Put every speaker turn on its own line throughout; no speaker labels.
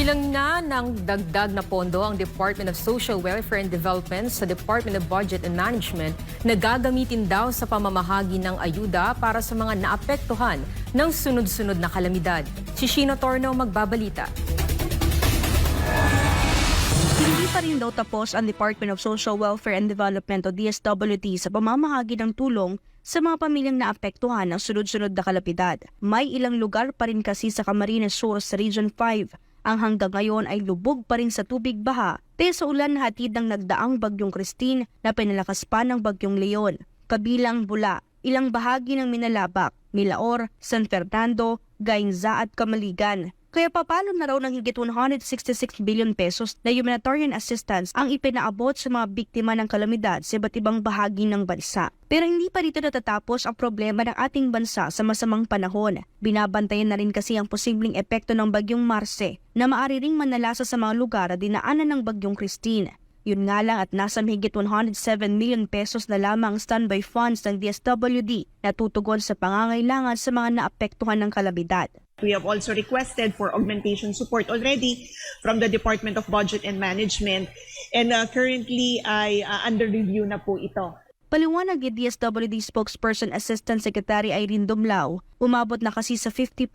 Bilang na ng dagdag na pondo ang Department of Social Welfare and Development sa Department of Budget and Management na gagamitin daw sa pamamahagi ng ayuda para sa mga naapektuhan ng sunod-sunod na kalamidad. Si Shino Torno magbabalita.
Hindi pa rin daw tapos ang Department of Social Welfare and Development o DSWD sa pamamahagi ng tulong sa mga pamilyang naapektuhan ng sunod-sunod na kalapidad. May ilang lugar pa rin kasi sa Camarines Sur sa Region 5 ang hanggang ngayon ay lubog pa rin sa tubig baha dahil sa ulan na hatid ng nagdaang Bagyong Christine na pinalakas pa ng Bagyong Leon. Kabilang Bula, ilang bahagi ng Minalabak, Milaor, San Fernando, Gainza at Kamaligan. Kaya papalo na raw ng higit 166 billion pesos na humanitarian assistance ang ipinaabot sa mga biktima ng kalamidad sa iba't ibang bahagi ng bansa. Pero hindi pa rito natatapos ang problema ng ating bansa sa masamang panahon. Binabantayan na rin kasi ang posibleng epekto ng bagyong Marse na maaari ring manalasa sa mga lugar na dinaanan ng bagyong Christine. Yun nga lang at nasa mahigit 107 million pesos na lamang standby funds ng DSWD na tutugon sa pangangailangan sa mga naapektuhan ng kalamidad.
We have also requested for augmentation support already from the Department of Budget and Management and uh, currently ay uh, under review na po ito.
Paliwanag ni DSWD spokesperson Assistant Secretary Irene Dumlao, umabot na kasi sa 50%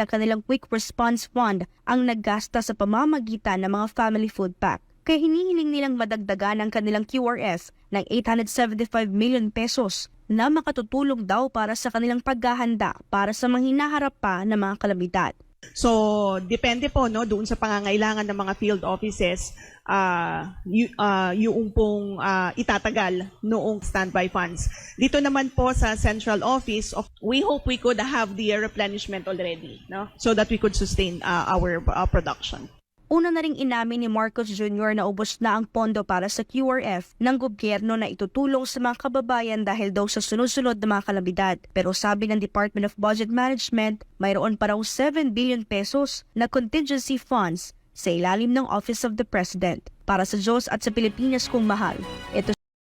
ng kanilang Quick Response Fund ang naggasta sa pamamagitan ng mga family food pack. Kaya hinihiling nilang madagdagan ang kanilang QRF ng 875 million pesos na makatutulong daw para sa kanilang paghahanda para sa mga hinaharap pa na mga kalamidad.
So, depende po no doon sa pangangailangan ng mga field offices uh, y- uh, yung pong uh, itatagal noong standby funds. Dito naman po sa central office, of, we hope we could have the replenishment already no so that we could sustain uh, our uh, production.
Una na ring inamin ni Marcos Jr. na ubos na ang pondo para sa QRF ng gobyerno na itutulong sa mga kababayan dahil daw sa sunod-sunod na mga kalamidad. Pero sabi ng Department of Budget Management, mayroon pa raw 7 billion pesos na contingency funds sa ilalim ng Office of the President. Para sa Diyos at sa Pilipinas kung mahal, ito